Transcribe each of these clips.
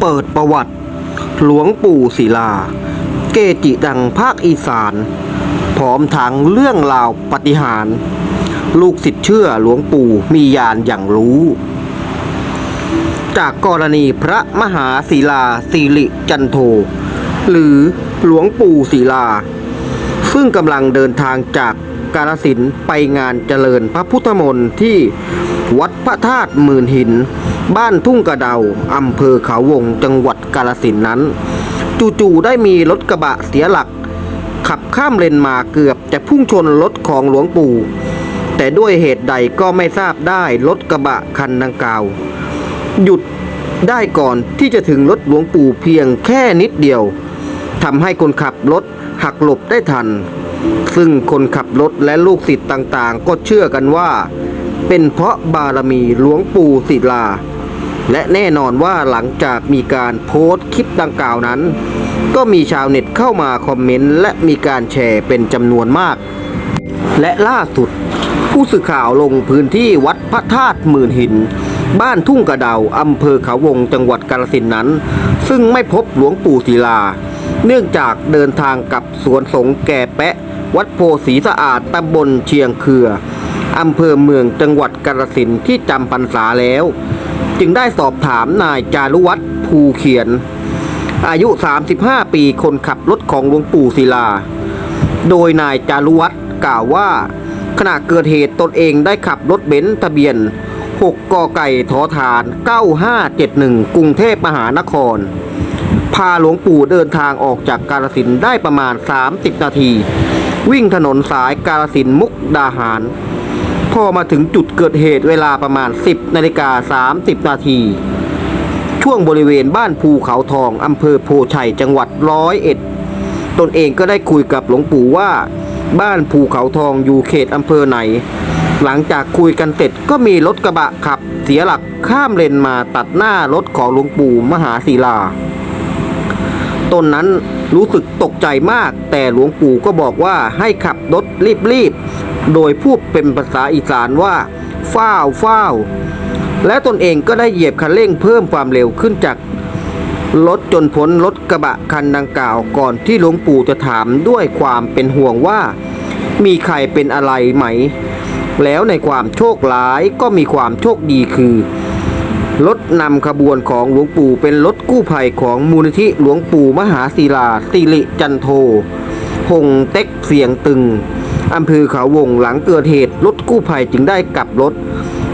เปิดประวัติ หลวงปู่ศิลา เกจิดังภาคอีสาน พร้อมทั้งเรื่องราวปฏิหาร ลูกศิษย์เชื่อหลวงปู่มีญาณอย่างรู้ จากกรณีพระมหาศิลาสิริจันโท หรือหลวงปู่ศิลา ซึ่งกำลังเดินทางจากกาลสินไปงานเจริญพระพุทธมนต์ที่วัดพระธาตุหมื่นหิน บ้านทุ่งกระเดาอำเภอเขาวงจังหวัดกาลสินนั้น จู่ๆได้มีรถกระบะเสียหลัก ขับข้ามเลนมาเกือบจะพุ่งชนรถของหลวงปู่ แต่ด้วยเหตุใดก็ไม่ทราบได้รถกระบะคันดังกล่าว หยุดได้ก่อนที่จะถึงรถหลวงปู่เพียงแค่นิดเดียวทำให้คนขับรถหักหลบได้ทัน ซึ่งคนขับรถและลูกศิษย์ต่างๆ ก็เชื่อกันว่า เป็นเพราะบารมีหลวงปู่ศิลา และแน่นอนว่าหลังจากมีการโพสต์คลิปดังกล่าวนั้น ก็มีชาวเน็ตเข้ามาคอมเมนต์และมีการแชร์เป็นจำนวนมาก และล่าสุด ผู้สื่อข่าวลงพื้นที่วัดพระธาตุหมื่นหิน บ้านทุ่งกระเดาอำเภอเขาวงจังหวัดกาฬสินธุ์นั้น ซึ่งไม่พบหลวงปู่ศิลา เนื่องจากเดินทางกับสวนสงฆ์แก่แปะ วัดโพสีสะอาดตำบลเชียงเคืออำเภอเมืองจังหวัดกาฬสินธุ์ที่จำพรรษาแล้ว จึงได้สอบถามนายจารุวัฒน์ภูเขียน อายุ 35 ปีคนขับรถของหลวงปู่ศิลา โดยนายจารุวัฒน์กล่าวว่า ขณะเกิดเหตุตนเองได้ขับรถเบนซ์ทะเบียน 6 กไก่ทอฐาน 9571 กรุงเทพมหานคร พาหลวงปู่เดินทางออกจากกาลสินได้ประมาณ 30 นาที วิ่งถนนสายกาลสินมุกดาหาร อมาถึงจุดเกิดเหตุเวลาประมาณ 10นาฬิกา30 นาที ช่วงบริเวณบ้านภูเขาทองอำเภอโพชัยจังหวัดร้อยเอ็ดตนเองก็ได้คุยกับหลวงปู่ว่า บ้านภูเขาทองอยู่เขตอำเภอไหน หลังจากคุยกันเสร็จก็มีรถกระบะขับ เสียหลักข้ามเลนมาตัดหน้ารถของหลวงปู่มหาศิลาตนนั้นรู้สึกตกใจมาก แต่หลวงปู่ก็บอกว่าให้ขับรถรีบๆ โดยพูดเป็นภาษาอีสานว่าฟ้าวฟ้าวและตนเองก็ได้เหยียบคันเร่งเพิ่มความเร็วขึ้นจากรถจนพ้นรถกระบะคันดังกล่าวก่อนที่หลวงปู่จะถามด้วยความเป็นห่วงว่า มีใครเป็นอะไรไหม แล้วในความโชคร้ายก็มีความโชคดีคือ รถนำขบวนของหลวงปู่เป็นรถกู้ภัยของมูลนิธิหลวงปู่มหาศิลาสิริจันโทหงเต็กเสียงตึง อำเภอเขาวงหลังเกิดเหตุ รถกู้ภัยจึงได้กลับรถ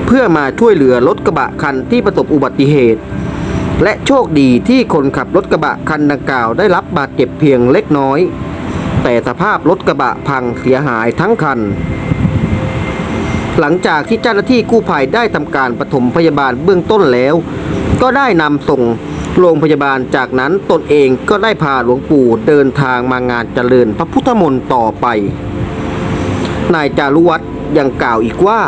เพื่อมาช่วยเหลือรถกระบะคันที่ประสบอุบัติเหตุ และโชคดีที่คนขับรถกระบะคันดังกล่าวได้รับบาดเจ็บเพียงเล็กน้อย แต่สภาพรถกระบะพังเสียหายทั้งคัน หลังจากที่เจ้าหน้าที่กู้ภัยได้ทำการปฐมพยาบาลเบื้องต้นแล้ว ก็ได้นำส่งโรงพยาบาลจากนั้นตนเองก็ได้พาหลวงปู่เดินทางมางานเจริญพระพุทธมนต์ต่อไป นายจารุวัฒน์ยังกล่าวอีกว่า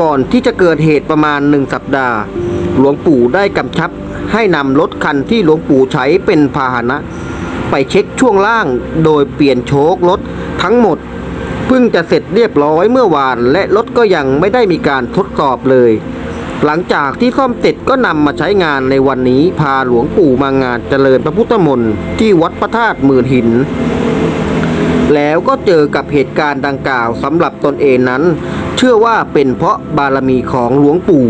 ก่อนที่จะเกิดเหตุประมาณหนึ่งสัปดาห์ หลวงปู่ได้กำชับให้นำรถคันที่หลวงปู่ใช้เป็นพาหนะ ไปเช็คช่วงล่างโดยเปลี่ยนโชครถทั้งหมดเพิ่งจะเสร็จเรียบร้อยเมื่อวาน และรถก็ยังไม่ได้มีการทดสอบเลย หลังจากที่ซ่อมเสร็จก็นำมาใช้งานในวันนี้พาหลวงปู่มางานเจริญพระพุทธมนต์ที่วัดพระธาตุหมื่นหิน แล้วก็เจอกับเหตุการณ์ดังกล่าวสำหรับตนเองนั้น เชื่อว่าเป็นเพราะบารมีของหลวงปู่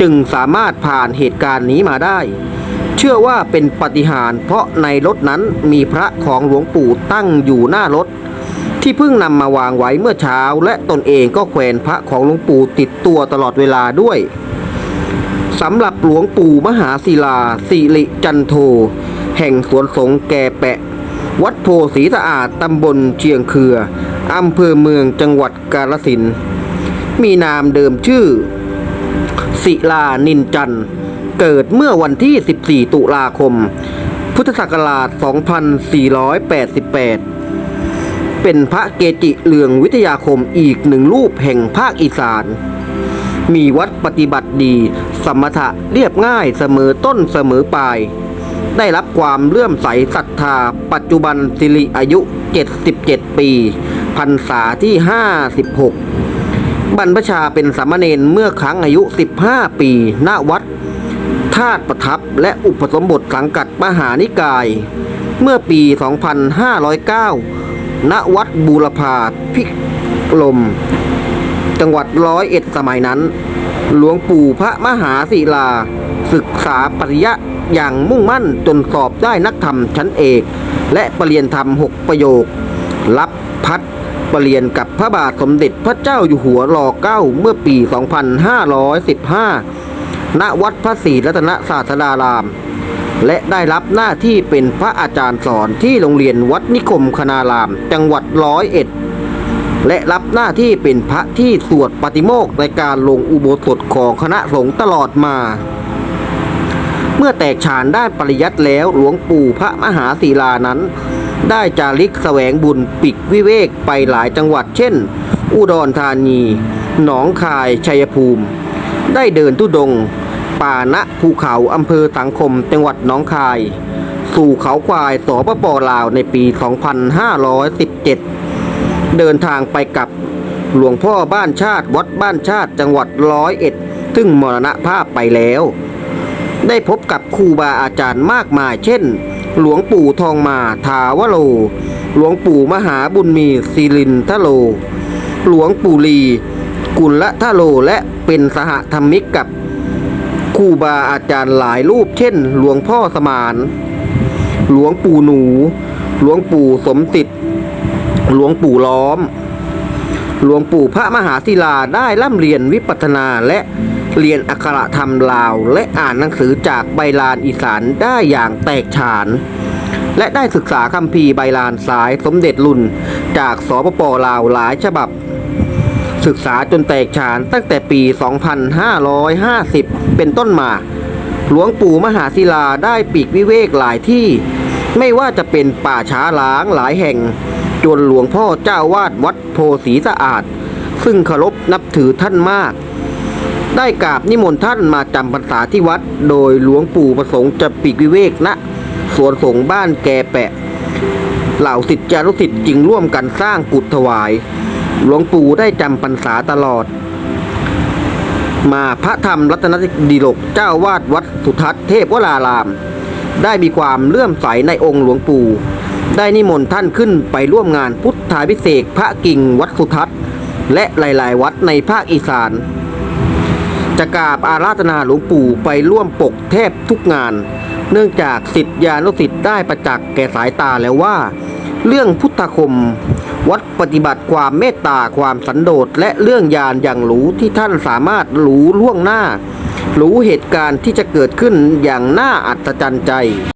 จึงสามารถผ่านเหตุการณ์นี้มาได้ เชื่อว่าเป็นปาฏิหารย์เพราะในรถนั้นมีพระของหลวงปู่ตั้งอยู่หน้ารถ ที่เพิ่งนำมาวางไว้เมื่อเช้า และตนเองก็แขวนพระของหลวงปู่ติดตัวตลอดเวลาด้วยสำหรับหลวงปู่มหาศิลาสิริจันโท แห่งสวนสงแก่แปะ วัดโพสีสะอาดตำบลเชียงเคืออำเภอเมืองจังหวัดกาฬสินมีนามเดิมชื่อ ศิลานินจันเกิดเมื่อวันที่ 14 ตุลาคม พุทธศักราช 2488 เป็นพระเกจิเลืองวิทยาคมอีกหนึ่งรูปแห่งภาคอีสาน มีวัดปฏิบัติดี สมถะเรียบง่ายเสมอต้นเสมอปลาย ได้รับความเลื่อมใสศรัทธา ปัจจุบันสิริอายุ 77 ปีพรรษาที่ 56 บรรพชาเป็นสามเณรเมื่อครั้งอายุ 15 ปีณวัดธาตุประทับและอุปสมบทสังกัดมหานิกาย เมื่อปี 2509 ณวัดบูรพาพิกลม จังหวัดร้อยเอ็ดสมัยนั้น หลวงปู่พระมหาศิลา ศึกษาปริยะ อย่างมุ่งมั่นจนสอบได้นักธรรมชั้นเอก และปรริญญาธรรมหกประโยค รับพัดปรริญญากับพระบาทสมเด็จพระเจ้าอยู่หัวรอเก้าเมื่อปี 2515 ณ วัดพระศรีรัตนศาสดาราม และได้รับหน้าที่เป็นพระอาจารย์สอนที่โรงเรียนวัดนิคมคณาราม จังหวัดร้อยเอ็ดและรับหน้าที่เป็นพระที่สวดปฏิโมกข์ในการลงอุโบสถของคณะสงฆ์ตลอดมา เมื่อแตกฉานด้านปริยัติแล้วหลวงปู่พระมหาศิลานั้น ได้จาริกแสวงบุญปิกวิเวกไปหลายจังหวัดเช่น อุดรธานี หนองคาย ชัยภูมิ ได้เดินทุดง ป่าณภูเขาอำเภอสังคม จังหวัดหนองคาย สู่เขาควายสปปลาวในปี 2517 เดินทางไปกับหลวงพ่อบ้านชาติวัดบ้านชาติจังหวัดร้อยเอ็ด ซึ่งมรณภาพไปแล้ว ได้พบกับครูบาอาจารย์มากมาย เช่น หลวงปู่ทองมาทาวโล หลวงปู่มหาบุญมีศิรินทโล หลวงปู่ลี กุลทโลและเป็นสหธรรมิกกับครูบาอาจารย์หลายรูป เช่น หลวงพ่อสมาน หลวงปู่หนู หลวงปู่สมติดหลวงปู่ล้อม หลวงปู่พระมหาศิลาได้ร่ำเรียนวิปัสสนาและ เรียนอักขระธรรมลาว และอ่านหนังสือจากใบลานอีสานได้อย่างแตกฉาน และได้ศึกษาคัมภีร์ใบลานสายสมเด็จรุ่น จากสปปลาวหลายฉบับ ศึกษาจนแตกฉานตั้งแต่ปี 2550 เป็นต้นมา หลวงปู่มหาศิลาได้ปีกวิเวกหลายที่ ไม่ว่าจะเป็นป่าช้าล้างหลายแห่ง จนหลวงพ่อเจ้าวาดวัดโพสีสะอาด ซึ่งเคารพนับถือท่านมาก ได้กราบนิมนต์ท่านมาจำพรรษาที่วัด โดยหลวงปู่ประสงค์จะปีกวิเวกณสวนสงฆ์บ้านแกแปะ เหล่าสิทธิจารุสิทธิ์จึงร่วมกันสร้างกุฏถวาย หลวงปู่ได้จำพรรษาตลอด มาพระธรรมรัตนดีลกเจ้าวาดวัดสุทัศน์เทพวราราม ได้มีความเลื่อมใสในองค์หลวงปู่ ได้นิมนต์ท่านขึ้นไปร่วมงานพุทธาพิเศษกพระกิ่งวัดสุทัศน์และหลาย ๆ วัดในภาคอีสาน จะกราบอาราธนาหลวงปู่ไปร่วมปกเทพทุกงาน เนื่องจากสิทธิานุสิทธิ์ได้ประจักษ์แก่สายตาแล้วว่า เรื่องพุทธคม วัดปฏิบัติความเมตตาความสันโดษและเรื่องยานอย่างรู้ที่ท่านสามารถรู้ล่วงหน้า รู้เหตุการณ์ที่จะเกิดขึ้นอย่างน่าอัศจรรย์ใจ